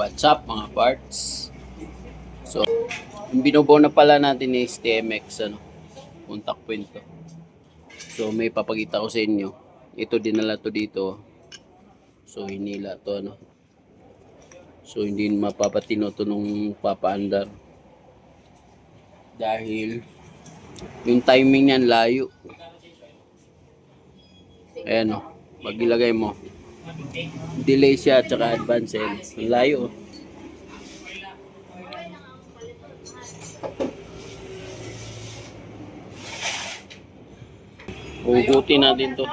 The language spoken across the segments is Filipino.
What's up mga parts? So, yung binubuo na pala natin is TMX, ano, contact point to. So, may papakita ko sa inyo. Ito dinala to dito. So, hinila to, ano. So, hindi mapapatino to nung papaandar. Dahil, yung timing niyan layo. Ayan o, pag ilagay mo, delay siya at saka advance eh. Ang layo. oh. Hugutin natin to.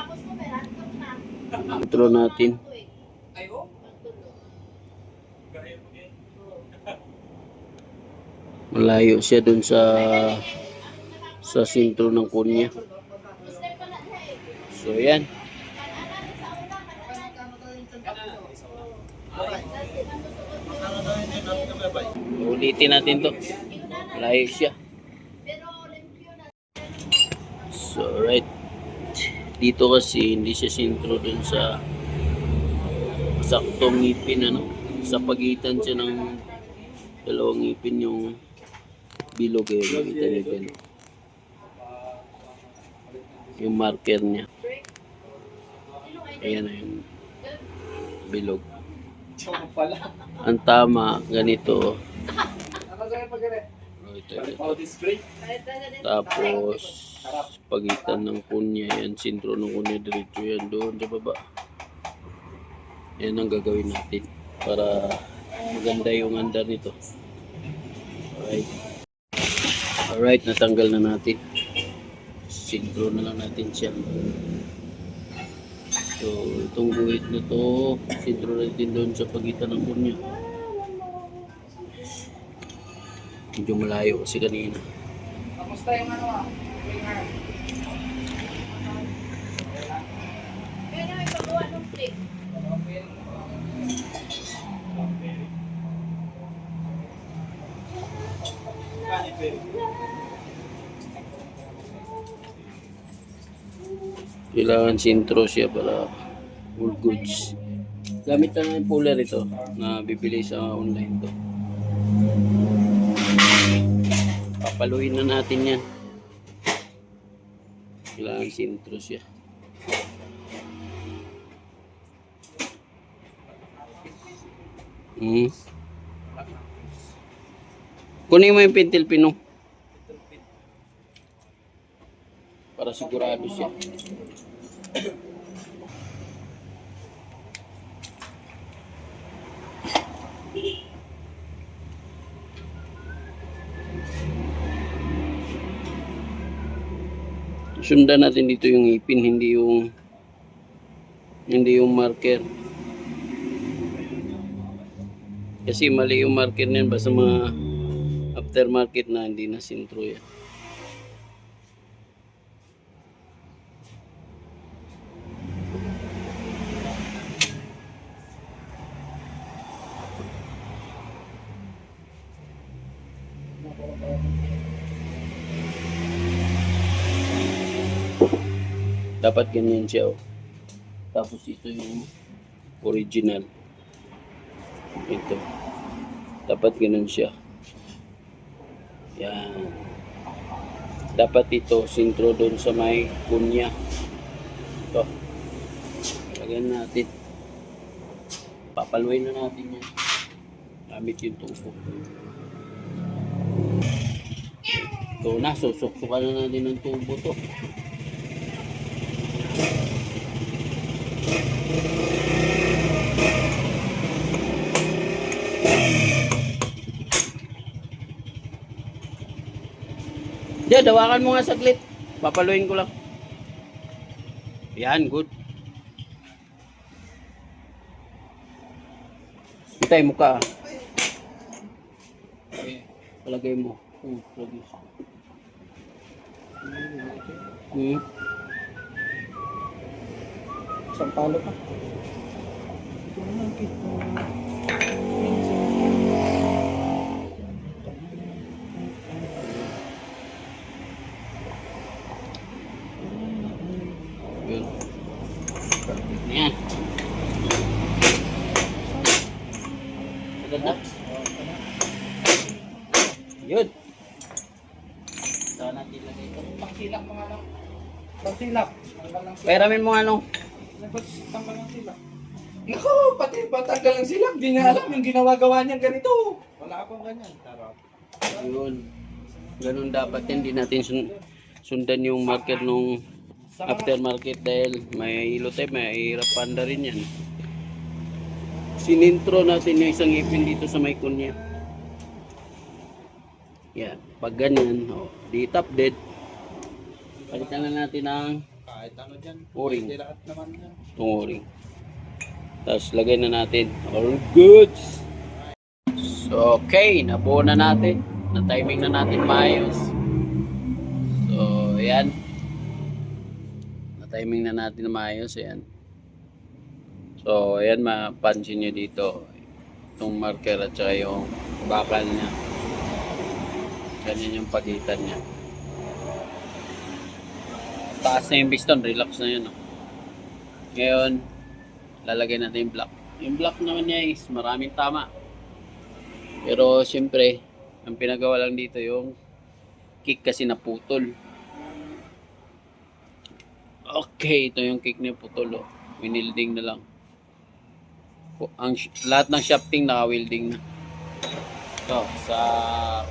Intro natin. Malayo siya dun sa sa sintro ng kunya. So yan. Ulitin natin to. Malayo siya. So right. Dito kasi hindi siya sintro dun sa saktong ngipin ano. Sa pagitan siya ng dalawang ngipin yung bilog eh. Makita niyo din. Yung marker niya. Ayan na yung bilog. Ang tama, ganito. Ito, ito. Tapos, pagitan ng kunya, yan, sintro ng kunya, diretso yan, doon sa baba. Yan ang gagawin natin para maganda yung andar nito. Alright. Alright, natanggal na natin. Sintro na lang natin siya. So, itong guhit na to, sintro natin doon sa pagitan ng kunya. Medyo malayo kasi kanina. Kamusta yung ano ah? Kailangan sintro siya para all goods. Gamit lang ng puller ito na bibili sa online to. Papaluin na natin yan. Kailangan sintro siya. Hmm. Kunin mo yung pintil pinong. Para sigurado siya. Sundan natin dito yung ipin, hindi yung hindi yung marker. Kasi mali yung marker niyan basta mga aftermarket na hindi na sintro yan. Dapat ganyan siya. Oh. Tapos ito yung original. Ito. Dapat ganun siya. Yan. Dapat ito sintro doon sa may kunya. Ito. Lagyan natin. Papaluin na natin yan. Gamit yung tubo. Ito na, susuksukan na natin ng tubo to. Diyan, dawakan mo nga saglit. Papaluin ko lang. Yan, good. Itay mo ka. Palagay mo. Hmm, palagay. Hmm. Isang palo pa. Yun. Yan. Agad na. Yun. Saan natin lagay ito? Pagsilak mga ano. Pagsilak. Tanggal ng silak. Peramin mo ano? Tanggal ng silak. Naku, pati patanggal ng silak. Di niya alam yung ginawa-gawa niya ganito. Wala akong ganyan. Tarap. Yun. Ganun dapat yan. Hindi natin sun- sundan yung market nung aftermarket dahil may ilo tayo, may hirap panda rin yan. Sinintro natin yung isang ipin dito sa may kunya. Yan. Pag ganyan, oh, di top dead. Palitan na natin ng Kahit ano dyan. O-ring. Hindi lahat naman yan. tumoring. Tapos lagay na natin all goods. So, okay, nabuo na natin. Na timing na natin maayos. So, ayan. Na timing na natin na maayos, ayan. So, ayan mapansin nyo dito. Itong marker at saka yung bakal niya. Ganyan yung pagitan niya. Taas na yung piston, relax na yun. Oh. Ngayon, lalagay natin yung block. Yung block naman niya is maraming tama. Pero siyempre, ang pinagawa lang dito yung kick kasi naputol. Okay, ito yung kick niya putol. Oh. Winilding na lang. Ang lahat ng shafting naka-welding na. So, sa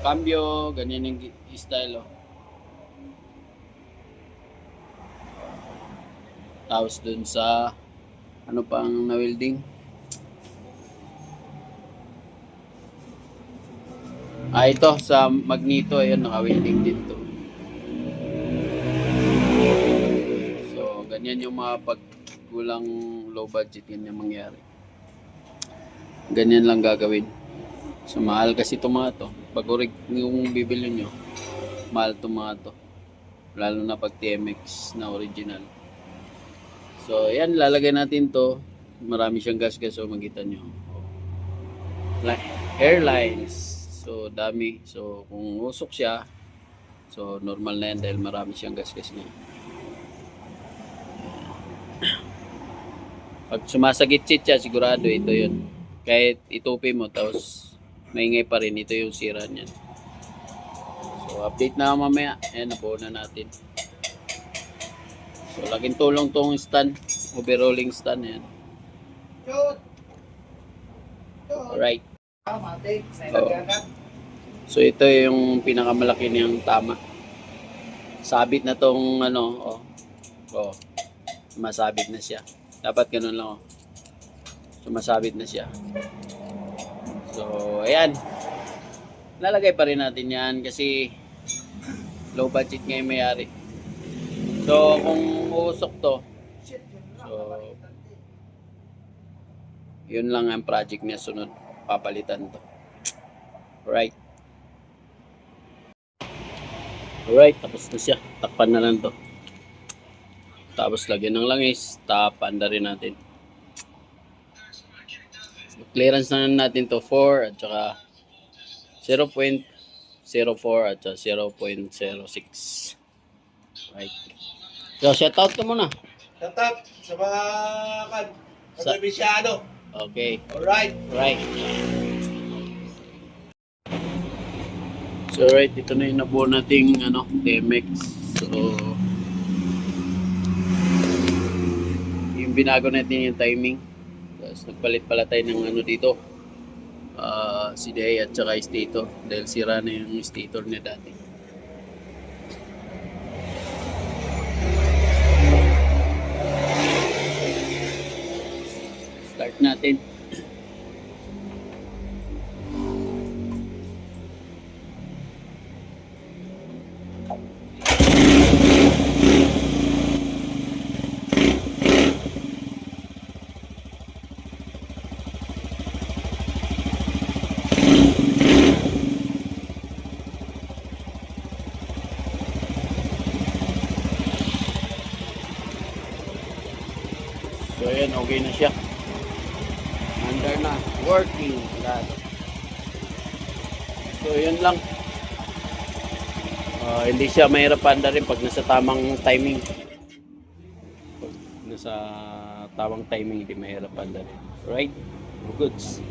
cambio, ganyan yung style. Oh. Tapos dun sa ano pang na-welding? Ah, ito sa magneto, ayun, naka-welding din to. So, ganyan yung mga pag kulang low budget, yan yung mangyari. Ganyan lang gagawin. So, mahal kasi ito mga to. Pag yung bibili nyo, mahal to mga to. Lalo na pag TMX na original. So, yan, lalagay natin to. Marami siyang gas-gas, so makita nyo. Li- Airlines. So, dami. So, kung usok siya, so normal na yan dahil marami siyang gas-gas niya. Pag sumasagit-sit siya, sigurado ito yun. Kahit itupi mo, tapos maingay pa rin, ito yung sira niyan. So, update na mamaya. Ayan, nabuo na natin. So, laking tulong tong stand. Overrolling stand yan. Alright. Nagkagat. So, ito yung pinakamalaki niyang tama. Sabit na tong ano, oh. Oh. Sumasabit na siya. Dapat ganun lang, oh. Sumasabit na siya. So, ayan. Lalagay pa rin natin yan kasi low budget nga yung mayari. So, kung uusok to. So, yun lang ang project niya sunod. Papalitan to. Right. Alright, tapos na siya. Takpan na lang to. Tapos lagyan ng langis. Tapan na rin natin. Clearance na natin to 4 at saka 0.04 at saka 0.06. Right. So, shout out ka muna. Tatap sa mga kan, Sa- sa Okay. Alright. Right. So right, ito na yung nabuo nating ano, TMX. So yung binago natin yung timing. Tapos nagpalit pala tayo ng ano dito. Ah, CDI at saka stator dahil sira na yung stator niya dati. Start natin. So ayan, okay na siya. Under na. Working. Lahat. So yun lang. Ah, hindi siya mahirap panda rin pag nasa tamang timing. Pag nasa tamang timing, hindi mahirap panda rin. Right? Goods.